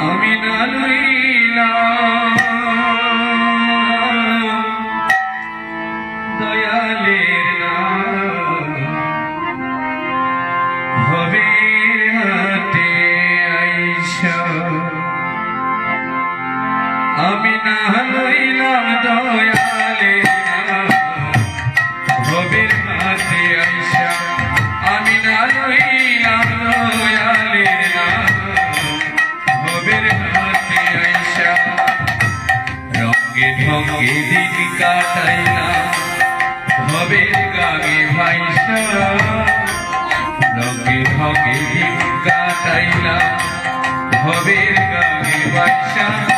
আমি না রইলাম দয়ালের নাম হবে হাতে আইসা। আমি না রইলাম দয়া ভঙ্গে দিন কাটাই না। ভবের গাগে ভাইসা রঙে ভঙ্গে দিন কাটাই না। ভবের গাগে ভাইসা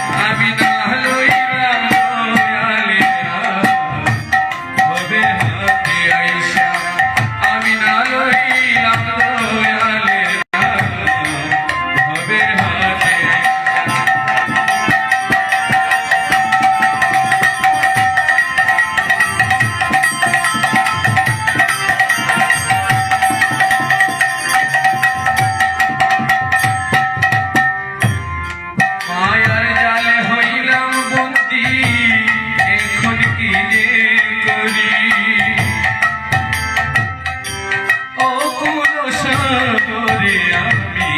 তোরে আমি?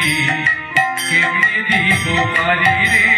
কেমনে দিব পারি রে